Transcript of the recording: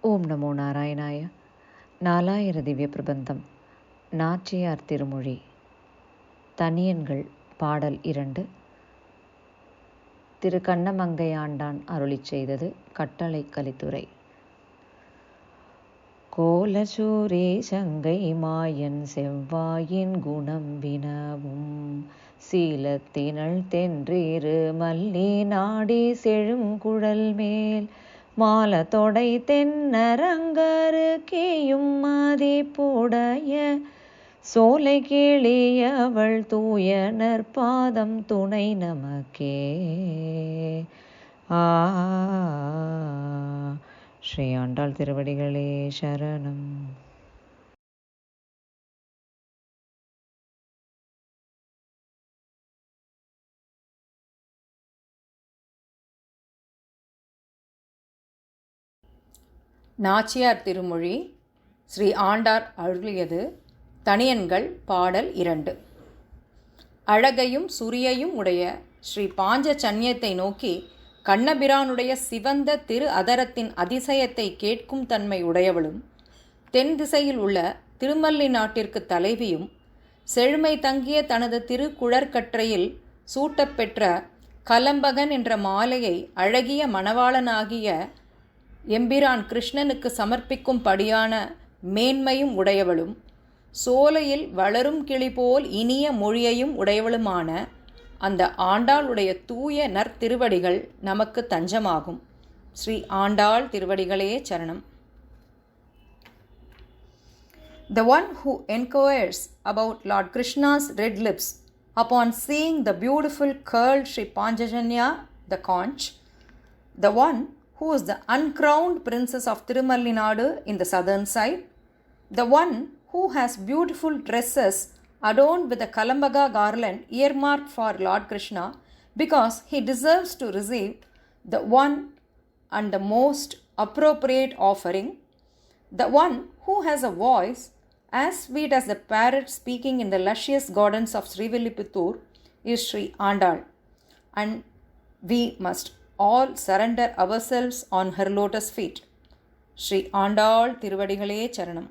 ஓம் நமோ நாராயணாய. நாலாயிர திவ்ய பிரபந்தம். நாச்சியார் திருமொழி. தனியன்கள் பாடல் இரண்டு. திரு கண்ணமங்கை ஆண்டான் அருளி செய்தது கட்டளை கலித்துறை. கோலசூரே சங்கை மாயன் செவ்வாயின் குணம் வினவும். சீலத்தினள் தென்றிரு மல்லி நாடி செழுங்குழல் மேல். மாலத்தொடை தென்னரங்கரு கேயும் மதிப்புடைய சோலை கிளியவள் தூய நற்பாதம் துணை நமக்கே. ஆ. ஸ்ரீ ஆண்டாள் திருவடிகளே சரணம். நாச்சியார் திருமொழி ஸ்ரீ ஆண்டார் அருளியது தனியன்கள் பாடல் இரண்டு. அழகையும் சுரியையும் உடைய ஸ்ரீ பாஞ்ச சன்னியத்தை நோக்கி கண்ணபிரானுடைய சிவந்த திரு அதரத்தின் அதிசயத்தை கேட்கும் தன்மை உடையவளும் தென் திசையில் உள்ள திருமல்லி நாட்டிற்கு தலைவியும் செழுமை தங்கிய தனது திருக்குழற்கற்றையில் சூட்டப்பெற்ற கலம்பகன் என்ற மாலையை அழகிய மணவாளனாகிய எம்பிரான் கிருஷ்ணனுக்கு சமர்ப்பிக்கும்படியான மேன்மையும் உடையவளும் சோலையில் வளரும் கிளி போல் இனிய மொழியையும் உடையவளுமான அந்த ஆண்டாளுடைய தூய நற்திருவடிகள் நமக்கு தஞ்சமாகும் ஸ்ரீ ஆண்டாள் திருவடிகளே சரணம் The one who inquires about Lord Krishna's red lips upon seeing the beautiful curled Sri Panjajanya, the conch, the one who is the uncrowned princess of Tirumallinadu in the southern side, the one who has beautiful dresses adorned with a Kalambaga garland earmarked for Lord Krishna because he deserves to receive the one and the most appropriate offering, the one who has a voice as sweet as the parrot speaking in the luscious gardens of Srivilliputtur is Sri Andal, and we must all surrender ourselves on her lotus feet. Sri Andal Tiruvadigalé Charanam.